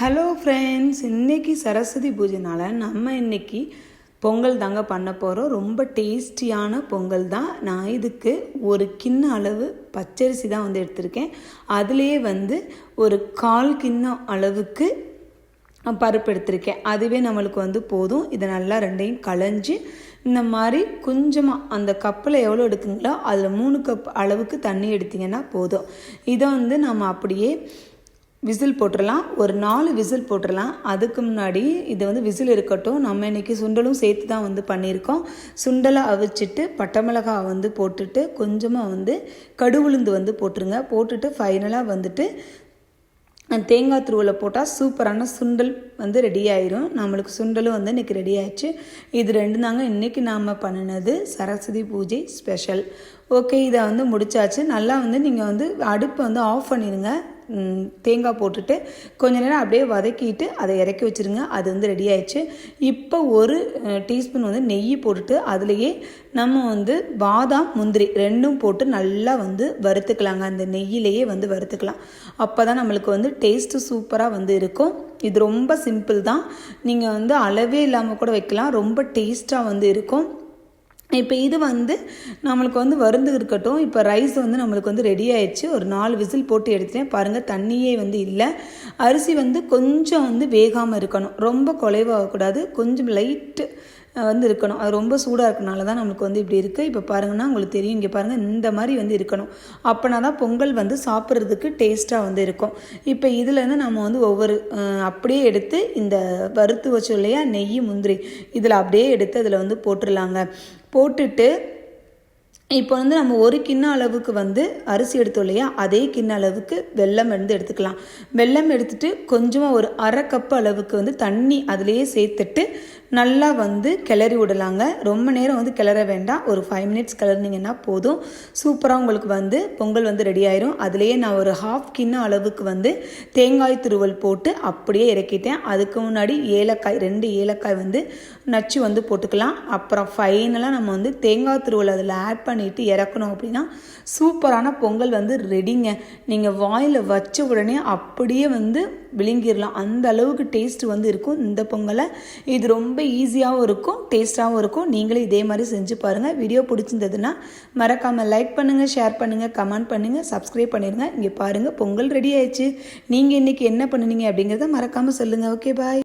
Hello friends இன்னைக்கு சரஸ்வதி பூஜைனால நம்ம இன்னைக்கு பொங்கல் தாங்க பண்ண போகிறோம் ரொம்ப டேஸ்டியான பொங்கல் தான். நான் இதுக்கு ஒரு கிண்ண அளவு பச்சரிசி தான் வந்து எடுத்திருக்கேன். அதுலேயே வந்து ஒரு கால் கிண்ணம் அளவுக்கு பருப்பு எடுத்திருக்கேன். அதுவே நம்மளுக்கு வந்து போதும். இதை நல்லா ரெண்டையும் களைஞ்சி இந்த மாதிரி கொஞ்சமாக அந்த கப்பில் எவ்வளோ எடுக்குங்களோ அதில் மூணு கப் அளவுக்கு தண்ணி எடுத்திங்கன்னா போதும். இதை வந்து நம்ம அப்படியே விசில் போட்டுடலாம் ஒரு நாலு விசில் போட்டுடலாம் அதுக்கு முன்னாடி இது வந்து விசில் இருக்கட்டும். நம்ம இன்றைக்கி சுண்டலும் சேர்த்து தான் வந்து பண்ணியிருக்கோம். சுண்டலை அவிச்சிட்டு பட்டை மிளகாய் வந்து போட்டுட்டு கொஞ்சமாக வந்து கடுவுளுந்து வந்து போட்டுருங்க. போட்டுட்டு ஃபைனலாக வந்துட்டு தேங்காய் துருவலை போட்டால் சூப்பரான சுண்டல் வந்து ரெடி ஆயிரும். நம்மளுக்கு சுண்டலும் வந்து இன்றைக்கி ரெடி ஆயிடுச்சு. இது ரெண்டு தாங்க இன்றைக்கி நாம் பண்ணினது சரஸ்வதி பூஜை ஸ்பெஷல் ஓகே இதை வந்து முடிச்சாச்சு. நல்லா வந்து நீங்கள் வந்து அடுப்பை வந்து ஆஃப் பண்ணிடுங்க தேங்காய் போட்டுட்டு கொஞ்ச நேரம் அப்படியே வதக்கிட்டு அதை இறக்கி வச்சுருங்க. அது வந்து ரெடி ஆயிடுச்சு. இப்போ ஒரு டீஸ்பூன் வந்து நெய் போட்டுட்டு அதுலேயே நம்ம வந்து பாதாம் முந்திரி ரெண்டும் போட்டு நல்லா வந்து வறுத்துக்கலாங்க. அந்த நெய்யிலேயே வந்து வறுத்துக்கலாம். அப்போ தான் நம்மளுக்கு வந்து டேஸ்ட்டு சூப்பராக வந்து இருக்கும். இது ரொம்ப சிம்பிள் தான். நீங்கள் வந்து அளவே இல்லாமல் கூட வைக்கலாம். ரொம்ப டேஸ்ட்டாக வந்து இருக்கும். இப்போ இது வந்து நம்மளுக்கு வந்து வருந்து இருக்கட்டும். இப்போ ரைஸ் வந்து நம்மளுக்கு வந்து ரெடி ஆயிடுச்சு. ஒரு நாலு விசில் போட்டு எடுத்துட்டேன். பாருங்கள் தண்ணியே வந்து இல்லை. அரிசி வந்து கொஞ்சம் வந்து வேகாமல் இருக்கணும். ரொம்ப குலைவாகக்கூடாது. கொஞ்சம் லைட்டு வந்து இருக்கணும். அது ரொம்ப சூடாக இருக்கனால தான் நம்மளுக்கு வந்து இப்படி இருக்குது இப்போ பாருங்கன்னா உங்களுக்கு தெரியும். இங்கே பாருங்கள் இந்த மாதிரி வந்து இருக்கணும். அப்போனா தான் பொங்கல் வந்து சாப்பிட்றதுக்கு டேஸ்ட்டாக வந்து இருக்கும். இப்போ இதுலேருந்து நம்ம வந்து ஒவ்வொரு அப்படியே எடுத்து இந்த வறுத்து வச்சோம் இல்லையா? நெய் முந்திரி. இதில் அப்படியே எடுத்து அதில் வந்து போட்டுடலாங்க. போட்டுட்டு இப்போ வந்து நம்ம ஒரு கிண்ண அளவுக்கு வந்து அரிசி எடுத்தோம் இல்லையா? அதே கிண்ண அளவுக்கு வெல்லம் வந்து எடுத்துக்கலாம். வெல்லம் எடுத்துட்டு கொஞ்சமாக ஒரு அரை கப்பு அளவுக்கு வந்து தண்ணி அதிலேயே சேர்த்துட்டு நல்லா வந்து கிளறி விடலாங்க. ரொம்ப நேரம் வந்து கிளற வேண்டாம். ஒரு ஃபைவ் மினிட்ஸ் கிளறினீங்கன்னா போதும். சூப்பராக உங்களுக்கு வந்து பொங்கல் வந்து ரெடி ஆயிரும். அதுலேயே நான் ஒரு ஹாஃப் கிண்ண அளவுக்கு வந்து தேங்காய் துருவல் போட்டு அப்படியே இறக்கிட்டேன். அதுக்கு முன்னாடி ஏலக்காய் ரெண்டு ஏலக்காய் வந்து நச்சு வந்து போட்டுக்கலாம். அப்புறம் ஃபைனலாக நம்ம வந்து தேங்காய் துருவல் அதில் ஆட் பண்ணி பண்ணிவிட்டு இறக்கணும் அப்படின்னா சூப்பரான பொங்கல் வந்து ரெடிங்க நீங்கள் வாயில் வச்ச உடனே அப்படியே வந்து விழுங்கிடலாம். அந்த அளவுக்கு டேஸ்ட் வந்து இருக்கும் இந்த பொங்கலை. இது ரொம்ப ஈஸியாகவும் இருக்கும் டேஸ்ட்டாகவும் இருக்கும். நீங்களே இதே மாதிரி செஞ்சு பாருங்கள் வீடியோ பிடிச்சிருந்ததுன்னா மறக்காமல் லைக் பண்ணுங்கள் ஷேர் பண்ணுங்கள் கமெண்ட் பண்ணுங்கள் சப்ஸ்கிரைப் பண்ணிடுங்க இங்கே பாருங்கள் பொங்கல் ரெடி ஆயிடுச்சு. நீங்கள் இன்றைக்கி என்ன பண்ணுனீங்க அப்படிங்கிறத மறக்காமல் சொல்லுங்கள் ஓகே பாய்